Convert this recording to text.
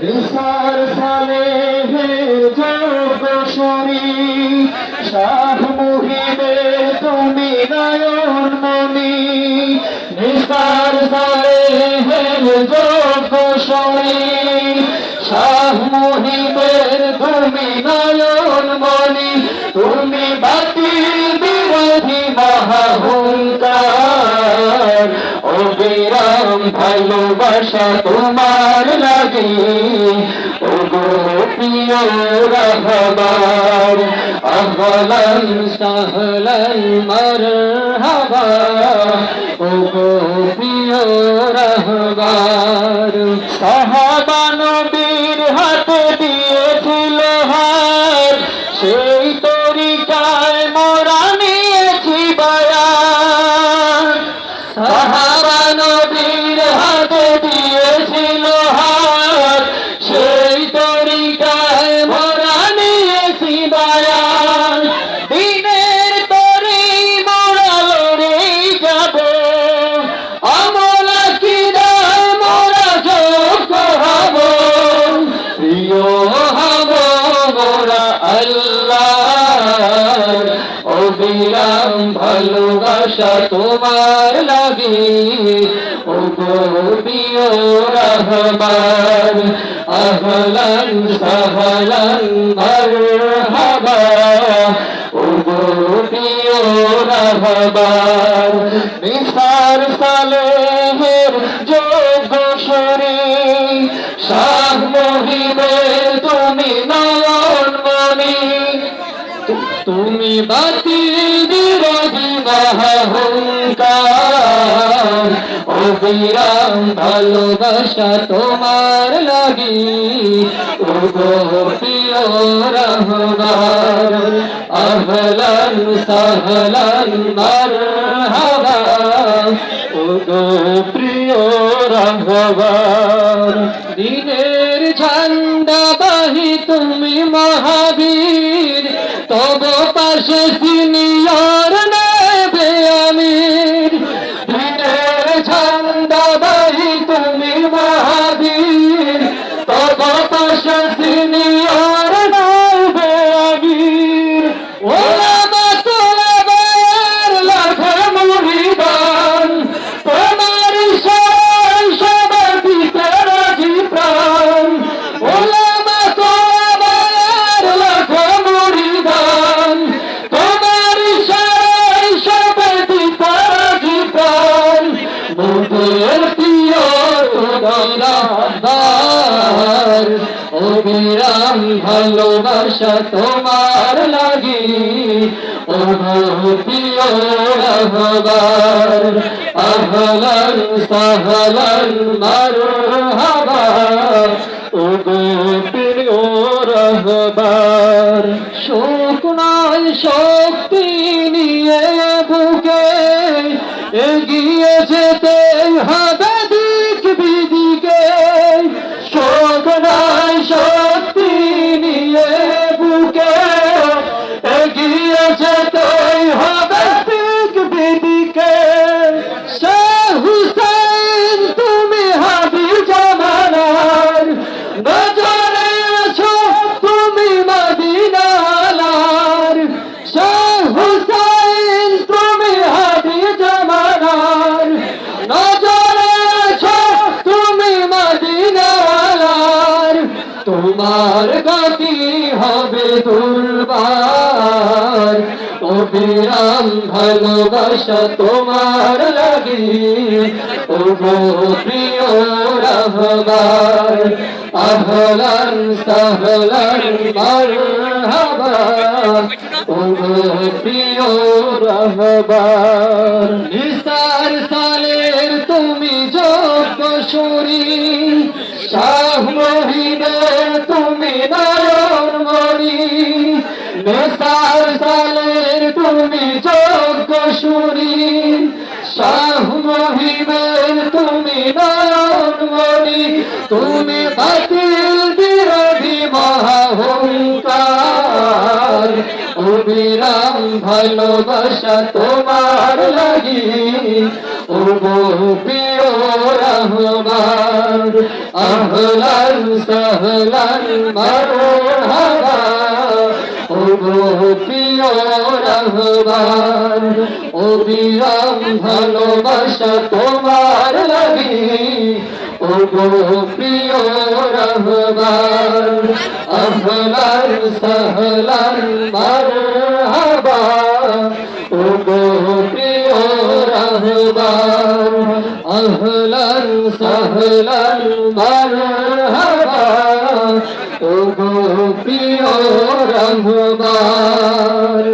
বিসার সালে হে যোগশরী শাহ মুহিবে তুমি নয়ন মনি নিসার সালে তুমি নয়ন মনি তুমি বাতিল ভালোবাসা তোমার লাগে। ও গো প্রিয় রহবার আহলান সাহলান ও গো প্রিয় রহবার, সাহাবা দিয়েছিল হাত সেই তরিকায় আল্লাহ অবিরাম ভালোবাসা তোমার লাগে। ও গো প্রিয় রহমান আহলান সাহলান মারহাবা। ও গো রহমান নিসার সালেহের যোগ্য শরী শাহ ভালোবাসা তোমার লাগি। প্রিয় রহমান আহলান সাহলান মারহাবা। ও গো প্রিয় রহমান, দিনের ঝান্ডা বাহি তুমি তব Jesus মুদের প্রিয় তোমার অবিরাম ভালোবাসা তোমার লাগি। ও প্রিয় রহবার আহলান সাহলান ও রহবার। শোক নয় শক্তি তোমার গতি হবে দুর্বার। অবিরাম ভালোবাসা তোমার লাগি। ও প্রিয় রহবার, আহলান সাহলান মারহাবা ও প্রিয় রহবার। নিসার সালের তুমি যোগ্য শরী শাহ মহিনের তুমি নয়ন মণি। নেশার সালের তুমি যোগ্য শুনি শাহ মহিমের তুমি নয়ন মণি। তুমি বাতিল বিরোধী মহাহংকার। অবিরাম ভালোবাসা তোমার লাগি। ও প্রিয় রহমান। আহলান সাহলান মারহাবা ও গো প্রিয় রহমান, অবিরাম ভালোবাসা তোমার লাগি ও গো প্রিয় রহমান আহলান সাহলান মারহাবা আহলান সাহলান মারহাবা। ও গো প্রিয় রহমান